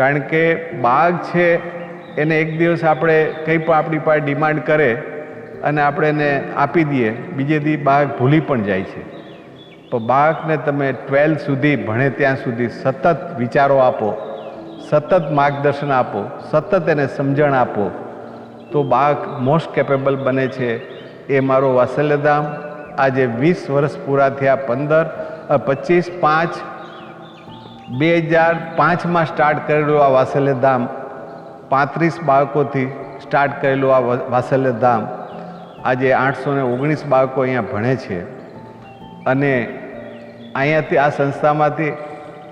કારણ કે બાઘ છે, એને એક દિવસ આપણે કંઈ પણ આપણી પાસે ડિમાન્ડ કરે અને આપણે એને આપી દઈએ, બીજે દી બાઘ ભૂલી પણ જાય છે. તો બાળકને તમે ટ્વેલ્થ સુધી, ભણે ત્યાં સુધી સતત વિચારો આપો, સતત માર્ગદર્શન આપો, સતત એને સમજણ આપો. તો બાળક મોસ્ટ કેપેબલ બને છે. એ મારો વાસલ્યધામ આજે વીસ વર્ષ પૂરા થયા પંદર પચીસ પાંચ બે હજાર પાંચમાં સ્ટાર્ટ કરેલું આ વાત્સલ્યધામ પાંત્રીસ બાળકોથી સ્ટાર્ટ કરેલું આ વાસલ્ય ધામ, આજે આઠસો ને ઓગણીસ બાળકો અહીંયા ભણે છે. અને અહીંયાથી આ સંસ્થામાંથી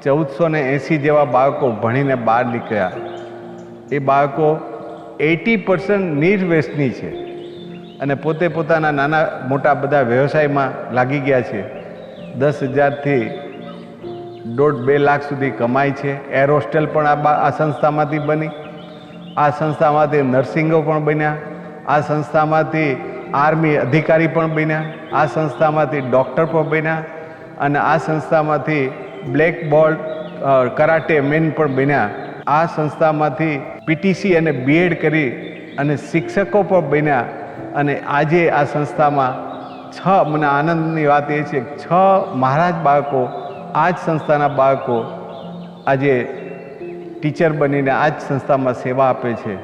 ચૌદસો ને એંસી જેવા બાળકો ભણીને બહાર નીકળ્યા. એ બાળકો એટી પર્સન્ટ નિર્વ્યસની છે અને પોતે પોતાના નાના મોટા બધા વ્યવસાયમાં લાગી ગયા છે. દસ હજારથી દોઢ બે લાખ સુધી કમાય છે. એર હોસ્ટેલ પણ આ સંસ્થામાંથી બની. આ સંસ્થામાંથી નર્સિંગો પણ બન્યા. આ સંસ્થામાંથી આર્મી અધિકારી પણ બન્યા. આ સંસ્થામાંથી ડૉક્ટર પણ બન્યા અને આ સંસ્થામાંથી બ્લેક બોલ્ટ કરાટે મેન પણ બન્યા. આ સંસ્થામાંથી પીટીસી અને બીએડ કરી અને શિક્ષકો પણ બન્યા. અને આજે આ સંસ્થામાં છ, મને આનંદની વાત એ છે, છ મહારાજ બાળકો આ જ સંસ્થાના બાળકો આજે ટીચર બનીને આ જ સંસ્થામાં સેવા આપે છે.